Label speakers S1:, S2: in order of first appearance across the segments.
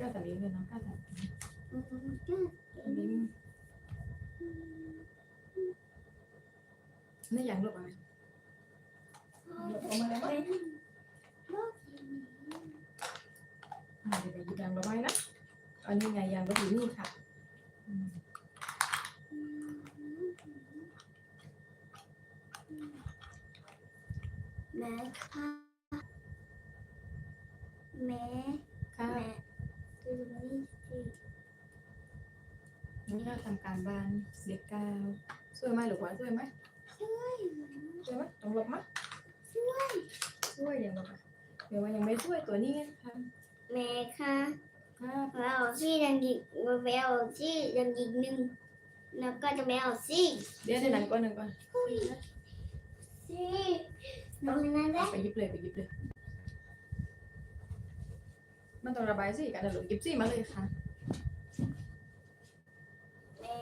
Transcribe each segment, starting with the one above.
S1: ก้าทำเองเลยน้องก้าทำ
S2: อืมก็
S1: ทำเองนี่อย่างลูกอะไรลูกอมาเลยมั้ย
S2: โลกนี้
S1: อ่าเดี๋ยวไปยิบยางระบายนะอันนี้ไงยางระบายนี่ค่ะ
S2: แม่ค่ะแม่
S1: ค่ะ
S2: แม่ดูนี่สิ
S1: นี่เราทำการบ้านเด็กกาวช่วยไหมหรือว่าช่วยไหม
S2: ช่วย
S1: ช่วยไหมต้องหลบไหม
S2: ช่วย
S1: ช่วยอย่างหลบอะเดี๋ยวว่ายังไม่ช่วยตัวนี้ไงค่ะ
S2: แม่ค่ะ
S1: ครับ
S2: เราเอาซี่ดังอีกแม่เอาซี่ดังอีกหนึ่งแล้วก็จะไม่เอาซี่
S1: เดี๋ยวเดี๋ยวนั้นก่อนหนึ่งก่อน
S2: ซี่ตรงนั้นได้
S1: ไปหยิบเลยไปหยิบเลยมันต้องระบายสิกันนะลูกหยิบสิมาเลยค่ะ
S2: แม่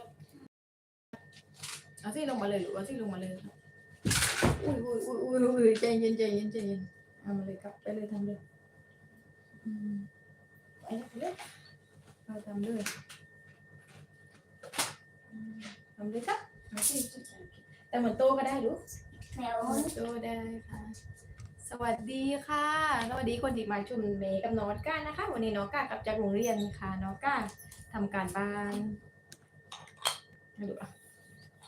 S1: เอาสิลงมาเลยลูกเอาสิลงมาเลยครับอุ้ยอุ้ยอุ้ยอุ้ยอุ้ยใจเย็นใจเย็นใจเย็นเอามาเลยครับไปเลยทำเลยอืมไปเลยไปเลยเอาทำเลยอืมทำเลยครับเอาสิแต่เหมือนโตก็ได้ลูก
S2: แมว
S1: โตได้ค่ะสวัสดีค่ะ สวัสดีคนที่มาชุมเมย์กับน้องก้านะคะ วันนี้น้องก้ากลับจากโรงเรียนค่ะน้องก้าทำการบ้านมาดูอะ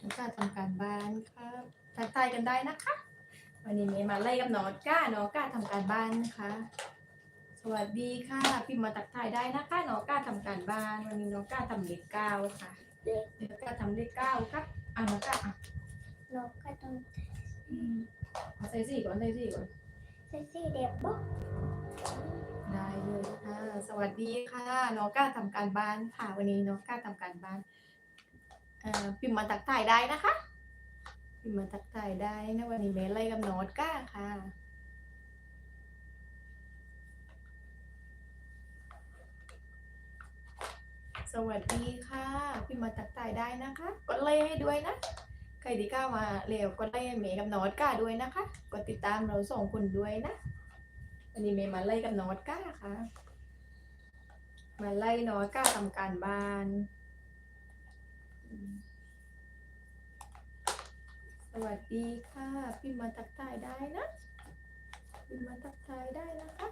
S1: น้องก้าทำการบ้านครับทักทายกันได้นะคะ วันนี้เมย์มาไล่กับน้องก้าน้องก้าทำการบ้านนะคะ สวัสดีค่ะ พิมพ์มาทักทายได้นะคะน้องก้าทำการบ้าน วันนี้น้องก้าทำเลขเก้าค่ะน้องก้าทำเลขเก้าครับอะน้องก้าอะ
S2: นกก็ต้อง
S1: อืมเอาใส่สี่ก่อนใส่สี่ก่อน
S2: ใส่ซี่เด็บบุ๊ก
S1: ได้เลยค่ะ สวัสดีค่ะน้องก้าทำการบ้านค่ะ วันนี้น้องก้าทำการบ้านเอ่อ พิมพ์มาตักถ่ายได้นะคะ พิมพ์มาตักถ่ายได้นะวันนี้เมย์ไล่กับนองก้าค่ะสวัสดีค่ะ พิมพ์มาตักถ่ายได้นะคะ กดไลค์ให้ด้วยนะ ใครที่ก้ามาเร็วกดไลค์ให้เมย์กับนองก้าด้วยนะคะ กดติดตามเราสองคนด้วยนะ วันนี้เมย์มาไล่กับนองก้าค่ะ มาไล่นองก้าทำการบ้าน สวัสดีค่ะ พี่มาทักทายได้นะพี่มาทักทายได้นะคะ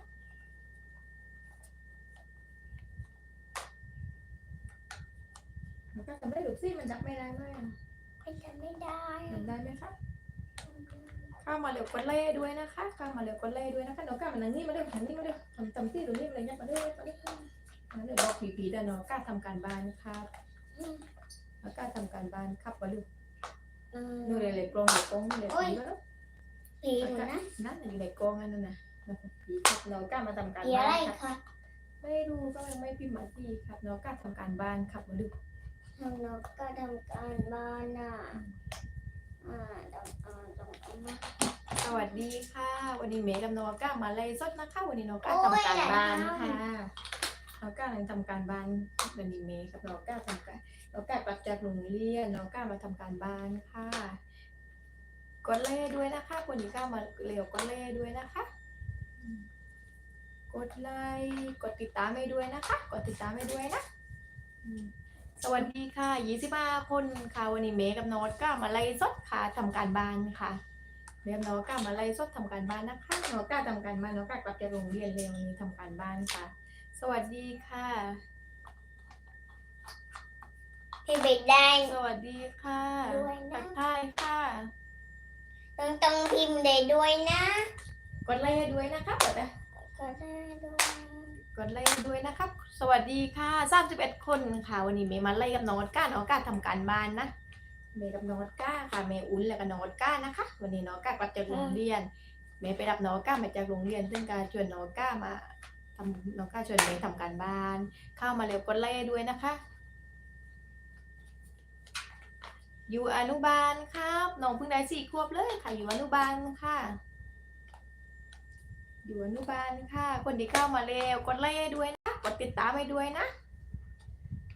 S1: น้องก้าทำได้หรือสิมันจับไม่ได้ไหมอะ
S2: เป็นกันไม่ได้
S1: ทำได้ไหมคะเข้ามาเร็วกดไล่ให้ด้วยนะคะเข้ามาเร็วกดไล่ให้ด้วยนะคะน้องก้ามานั่งนี่มาเร็วทำนี่มาเร็วทำทำที่ตรงนี้มาเลยเนี่ยมาเร็วมาเร็วมาเร็วบอกผีๆแต่น้องก้าทำการบ้านครับน้องก้า ทำการบ้านครับมาเร็ว
S2: เออ
S1: ดูเลยเลยกรงเลยกรงเลยผีมาแล้ว
S2: ผีหนูนะ
S1: นั่นน่ะอยู่ในกรงนั่นน่ะผีครับน้องก้ามาทำการ
S2: ผีอะ
S1: บ้า
S2: ไร
S1: นครับ
S2: คะ
S1: ไม่รู้ก็ยังไม่พิมพ์มาที่ครับน้องก้าทำการบ้านครับมาดู
S2: ทางนกก็ทำการบ้านอะ อ่าต้องอ่าต้องเอามา
S1: สวัสดีค่ะ วันนี้เมย์กับน้องก้ามาไล่สดนะคะวันนี้น้องก้าทำการบ้านค่ะน้องก้ากำลังทำการบ้านวันนี้เมย์กับน้องก้าทำการ น้องก้ากลับจากโรงเรียนน้องก้ามาทำการบ้านค่ะกดเล่ด้วยนะคะคนที่ก้ามาเร็วกดเล่ด้วยนะคะ กดไลค์กดติดตามให้ด้วยนะคะ กดติดตามให้ด้วยนะสวัสดีค่ะ25คนค่ะวันนี้เมย์กับน้องก้ามาไล่สดค่ะทำการบ้านค่ะเรียนน้องก้ามาไล่สดทำการบ้านนะคะน้องก้าทำการบ้านน้องก้ากลับจากโรงเรียนเร็ววันนี้ทำการบ้านค่ะ สวัสดีค่ะ
S2: พี่เบกได้
S1: สวัสดีค่ะ
S2: ด้วยนะ
S1: ทักทายค่ะ
S2: ต้องต้องพิมพ์ได้ด้วยนะ
S1: กดไลค์ให้ด้วยนะคะกดนะ
S2: ก็ได้ด้วย
S1: กดไลค์ให้ด้วยนะครับ สวัสดีค่ะ31คนค่ะ วันนี้เมย์มาไล่กับน้องก้าน้องก้าทำการบ้านนะ เมย์กับน้องก้าค่ะ เมย์อุ้นแล้วก็น้องก้านะคะ วันนี้น้องก้ากลับจากโรงเรียน เมย์ไปรับน้องก้ามาจากโรงเรียน ซึ่งการชวนน้องก้ามาทำน้องก้าชวนเมย์ทำการบ้าน เข้ามาเร็วกดไลค์ให้ด้วยนะคะ อยู่อนุบาลครับน้องเพิ่งได้สี่ขวบเลยค่ะ อยู่อนุบาลค่ะ อยู่อนุบาลค่ะ คนที่เข้ามาเร็วกดไลค์ด้วยนะกดติดตามให้ด้วยนะ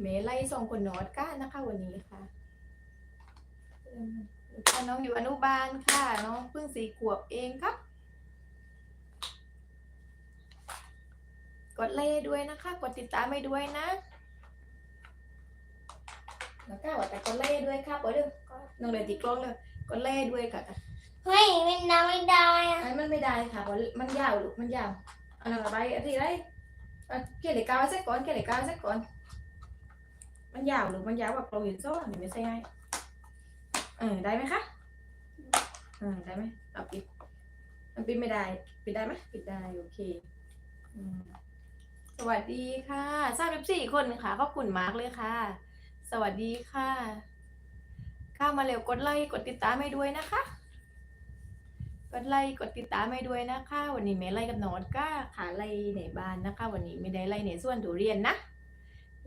S1: เมย์ไล่ส่งคนโนอดก้านนะคะ วันนี้ค่ะค่ะน้องอยู่อนุบาลค่ะ น้องเพิ่งสี่ขวบเองครับ กดไลค์ด้วยนะคะ กดติดตามให้ด้วยนะ แล้วก็ว่าแต่กดไลค์ด้วยครับกดดูน้องเลยติดกล้องเลยกดไลค์ด้วยค่ะ
S2: เฮ้ยไม่ได้ไม่ได้อะ
S1: อันมันไม่ได้ค่ะเพราะมันยาวลูกมันยาวเอาหนังระบายอะไรไรเอาเกลี่ยกาวเสร็จก่อนเกลี่ยกาวเสร็จก่อน มันยาวลูกมันยาวแบบเราเห็นโซ่หนูไม่ใช่ไงเออได้ไหมคะเออได้ไหมเอาปิดมันปิดไม่ได้ ปิดได้ไหมปิดได้โอเคอืมสวัสดีค่ะทราบเป็นสี่คนค่ะขอบคุณมากเลยค่ะ สวัสดีค่ะ เข้ามาเร็วกดไลค์กดติดตามให้ด้วยนะคะ กดไลค์กดติดตามให้ด้วยนะคะ วันนี้แม่ไล่กับนอดก็ขาไล่ในบ้านนะคะ วันนี้ไม่ได้ไล่ในส่วนทุเรียนนะ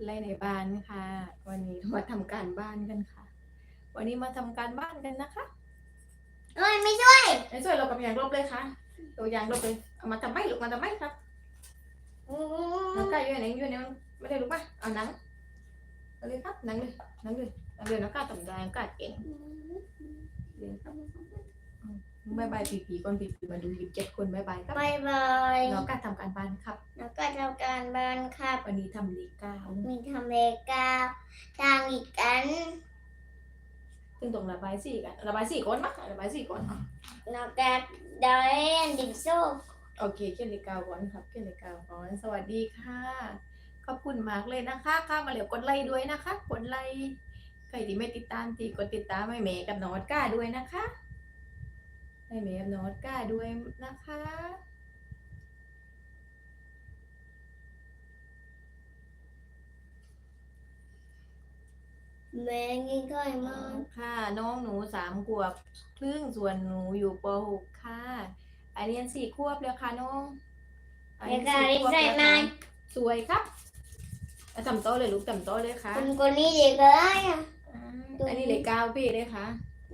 S1: ไล่ในบ้านค่ะ วันนี้มาทำการบ้านกันค่ะ วันนี้มาทำการบ้านกันนะคะ
S2: เฮ้ยไม่ช่วย
S1: ในส่วนเรากับยางลบเลยค่ะ ตัวอยางลบเลยเอามาทำไมลูกมาทำไมครับ
S2: อืม
S1: น้องกล้าอยู่ไหนอยู่ไหนไม่ได้ลูกป่ะเอาหนัง เอาเลยครับหนังเลยหนังเลยหนังเลยน้องกล้าทำได้น้องกล้าเก่งเลยครับบายบายปีปีก่อนปีปีมาดูยิบเจ็ดคนบายบายครับ
S2: บายบาย
S1: น้องกล้าทำการบ้านครับ
S2: แล้วก็ทำการบ้านครับ
S1: วันนี้ทำเลขเก้า
S2: มีทำเลกาทางอีกกัน
S1: ซึ่งตรงระบายสีกันระบายสีก่อนมั้ยระบายสีก่อนอะ
S2: แล้วก็ได้อันดิบโซ่
S1: โอเคเขียนเลขเก้าก่อนครับเขียนเลขเก้าก่อนสวัสดีค่ะ ขอบคุณมากเลยนะคะ ข้ามาเหลียวกดไลค์ด้วยนะคะ กดไลค์ใครที่ไม่ติดตามตีกดติดตามให้เมย์กับนอตก้าด้วยนะคะให้เมย์กับนอตก้าด้วยนะคะ
S2: แม่กินข้าวมาก
S1: ค่ะ น้องหนูสามขวบครึ่งส่วนหนูอยู่ปหกค่ะอันเรียนสี่ขวบแล้วค่ะน้องอัน
S2: แม่
S1: เรียน
S2: ก็
S1: สี่
S2: ได้
S1: ขวบ
S2: ใส่
S1: แล้ว
S2: มา
S1: ค่ะสวยครับ เอาจำโต๊ะเลยลูกจำโต๊ะเลยค่ะ
S2: คนคนนี้เด็กเลยอะ
S1: อ่าอันนี้เหล็กกาวพี่เลยค่ะ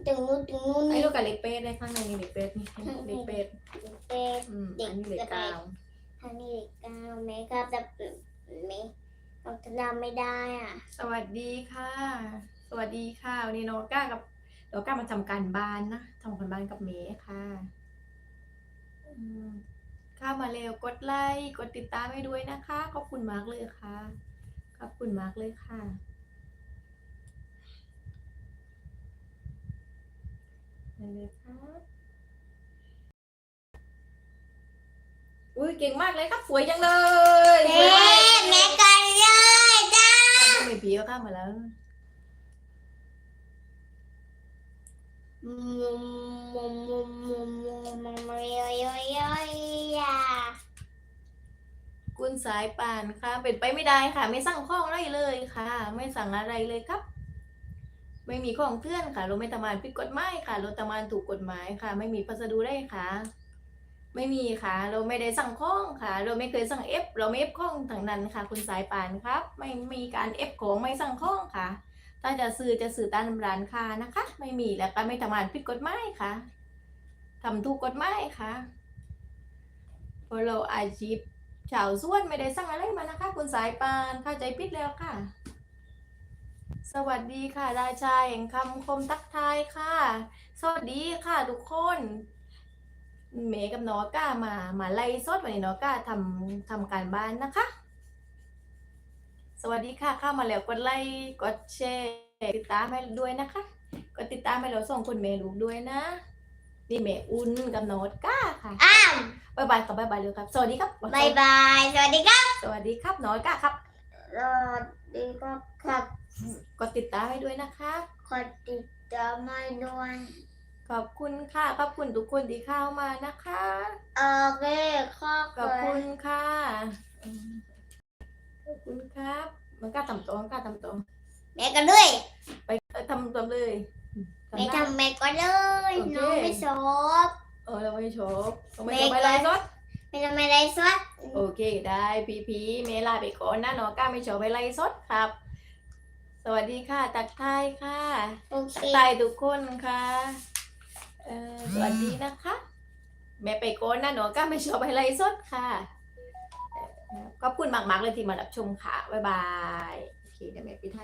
S2: ถึงนู้นถึงนู้น
S1: ไอ้
S2: นี่
S1: ลูกกับเหล็กเป็ดเลยข้างในนี่เหล็กเป็ดนี่เหล็กเป็ด
S2: เป็ด
S1: อืม
S2: เด็ก
S1: อันนี้เหล็กกาว
S2: ทางนี้เด็กเก้าแม่ครับจะแม่เราจะทำไม่ได้อะ
S1: สวัสดีค่ะ สวัสดีค่ะวันนี้โนก้ากับโนก้ามาทำการบ้านนะทำการบ้านกับเมย์ค่ะอืมเข้ามาเร็วกดไลค์กดติดตามให้ด้วยนะคะขอบคุณมากเลยค่ะ ขอบคุณมากเลยค่ะไปเลยครับอุ้ยเก่งมากเลยครับ สวยจังเลย
S2: แม่แม่กันเลยจ้า
S1: ไม่ผีก็เข้ามาแล้ว
S2: มุมมุม
S1: คุณสายป่านค่ะ เป็นไปไม่ได้ค่ะ ไม่สั่งข้องอะไรเลยค่ะ ไม่สั่งอะไรเลยครับ ไม่มีของเพื่อนค่ะเราไม่ทำงานผิดกฎหมายค่ะเราทำงานถูกกฎหมายค่ะ ไม่มีพัสดุได้ค่ะ ไม่มีค่ะ เราไม่ได้สั่งข้องค่ะ เราไม่เคยสั่งเอฟเราไม่เอฟข้องทางนั้นค่ะ คุณสายป่านครับ ไม่มีการเอฟของไม่สั่งข้องค่ะถ้าจะซื้อจะซื้อตามร้านค้านะคะ ไม่มีแล้วก็ไม่ทำงานผิดกฎหมายค่ะทำถูกกฎหมายค่ะเพราะเราอาชีพ ชาวสวนไม่ได้สั่งอะไรมานะคะ คุณสายปานเข้าใจผิดแล้วค่ะ สวัสดีค่ะ ราชาแห่งคำคมทักทายค่ะ สวัสดีค่ะทุกคนเมย์กับนอก้ามามาไล่สดวันนี้นอก้าทำทำการบ้านนะคะ สวัสดีค่ะเข้ามาแล้วกดไลค์กดแชร์ติดตามให้ด้วยนะคะ กดติดตามให้เราส่งคนเมย์ลูกด้วยนะ นี่เมย์อุ่นกับนอก้าค่ะ
S2: อ้าว
S1: บายบายครับบายบายเลยครับ สวัสดีครับ
S2: บายบาย สวัสดีครับ
S1: สวัสดีครับน้อยก้าครับ
S2: สวัสดีครับครับ
S1: กดติดตามให้ด้วยนะคะ
S2: ขอติดตามให้ด้วย
S1: ขอบคุณค่ะ ขอบคุณทุกคนที่เข้ามานะคะ
S2: โอเคข้อ
S1: ขอบคุณค่ะอืมขอบคุณครับ มันกล้าทำตัวมันกล้าทำตัว
S2: แม่กันด้วย
S1: ไปเอ่อทำตัวเลยทำ
S2: แม่
S1: ได้
S2: ทำแม่ก็เลย
S1: โอเค
S2: น้องไม่ชอบ
S1: เออเราไม่ชอบเราไม่
S2: เม
S1: ชอบ
S2: ย์
S1: ไปไลฟ์สด
S2: ไม่ทำอะไรสัก
S1: โอเคได้พีพีเมลาไปก่อนนะน้องก้าไม่ชอบไปไลฟ์สดครับ สวัสดีค่ะตักทายค่ะ
S2: โอเค
S1: ตายทุกคนค่ะเอ่อสวัสดีนะคะ แม่ไปโกนนะหนูก็ไม่ชอบอะไรสดค่ะเอ่อขอบคุณมากๆเลยที่มารับชมค่ะบ๊ายบายโอเคเดี๋ยวแม่ปิดให้